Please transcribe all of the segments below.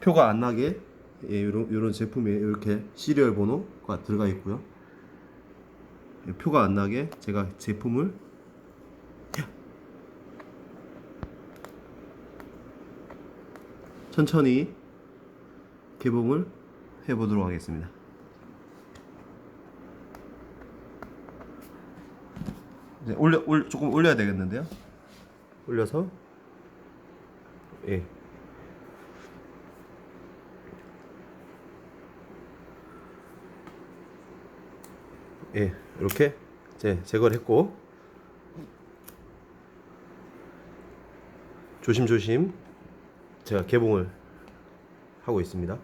표가 안 나게 예, 이런 이런 제품에 이렇게 시리얼 번호가 들어가 있고요. 예, 표가 안 나게 제가 제품을 천천히 개봉을 해 보도록 하겠습니다. 이제 올려 올 조금 올려야 되겠는데요. 올려서 예. 예, 이렇게 이제 제거를 했고 조심조심 제가 개봉을 하고 있습니다.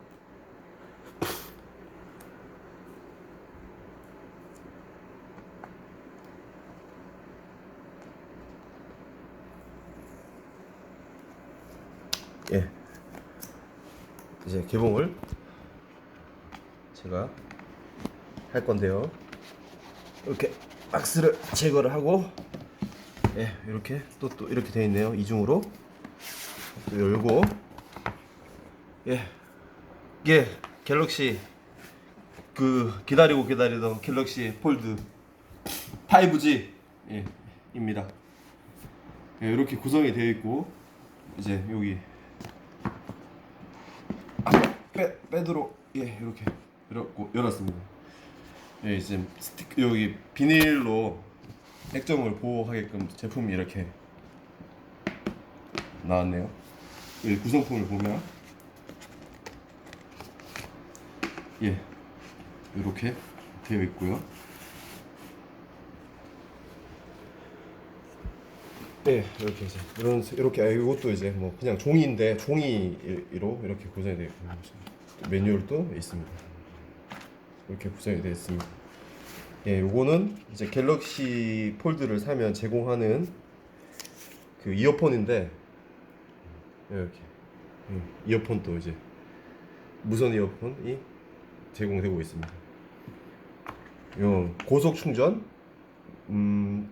예. 이제 개봉을 제가 할 건데요. 이렇게 박스를 제거를 하고 예, 이렇게 또 또 이렇게 되어 있네요. 이중으로 또 열고 예. 예. 갤럭시 그 기다리고 기다리던 갤럭시 폴드 5G 예, 입니다. 예, 이렇게 구성이 되어 있고 이제 여기 빼 빼도록 예 이렇게 열었고 열었습니다. 예 이제 스티커 여기 비닐로 액정을 보호하게끔 제품이 이렇게 나왔네요. 이 구성품을 보면 예 이렇게 되어 있고요. 네, 이렇게 이제 이런 이렇게 아, 이것도 이제 뭐 그냥 종이인데 종이로 이렇게 구성이 되어 있고 매뉴얼도 있습니다. 이렇게 구성이 되어 있습니다. 예, 요거는 이제 갤럭시 폴드를 사면 제공하는 그 이어폰인데 이렇게 음, 이어폰도 이제 무선 이어폰이 제공되고 있습니다. 요 고속 충전 음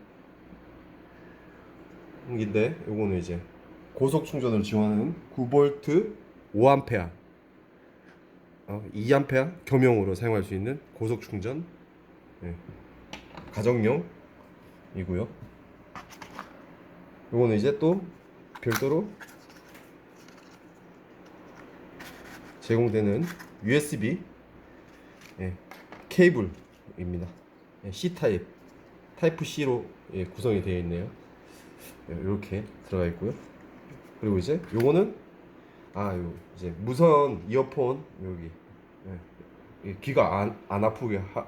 인데 요거는 이제 고속 충전을 지원하는 9V 5A 어, 2A 겸용으로 사용할 수 있는 고속 충전 예, 가정용이고요. 요거는 이제 또 별도로 제공되는 USB 예, 케이블입니다. 예, C 타입, 타이프 C로 예, 구성이 되어 있네요. 이렇게 들어가 있고요. 그리고 이제 요거는 아, 요 이제 무선 이어폰 여기 예, 이 귀가 안, 안 아프게 하,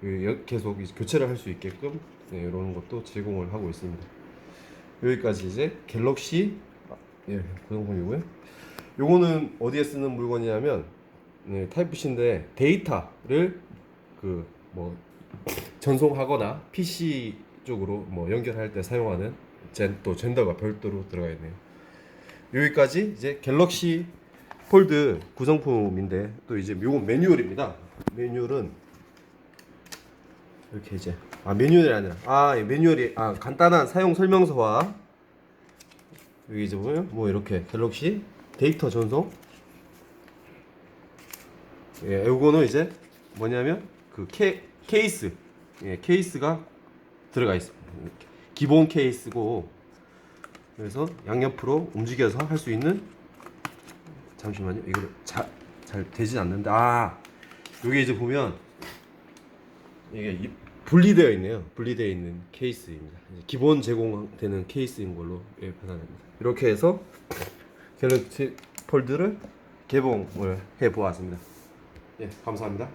그 여- 계속 교체를 할 수 있게끔 네, 이런 것도 제공을 하고 있습니다. 여기까지 이제 갤럭시 아, 예, 구성품이고요. 요거는 어디에 쓰는 물건이냐면 네, 타이프 C인데 데이터를 그 뭐 전송하거나 PC 쪽으로 뭐 연결할 때 사용하는 젠, 또 젠더가 별도로 들어가 있네요. 여기까지 이제 갤럭시 폴드 구성품인데 또 이제 요건 매뉴얼입니다. 매뉴얼은 이렇게 이제 아 매뉴얼이 아니라 아 예, 매뉴얼이 아 간단한 사용 설명서와 여기 이제 보면 뭐 이렇게 갤럭시 데이터 전송 예 요거는 이제 뭐냐면 그 케, 케이스 예 케이스가 들어가 있습니다. 기본 케이스고 그래서 양옆으로 움직여서 할 수 있는 잠시만요. 이거 잘, 잘 되진 않는데. 아 여기 이제 보면 이게 이- 분리되어 있네요. 분리되어 있는 케이스입니다. 기본 제공되는 케이스인 걸로 예, 판단합니다. 이렇게 해서 갤럭시 폴드를 개봉을 해 보았습니다. 예 감사합니다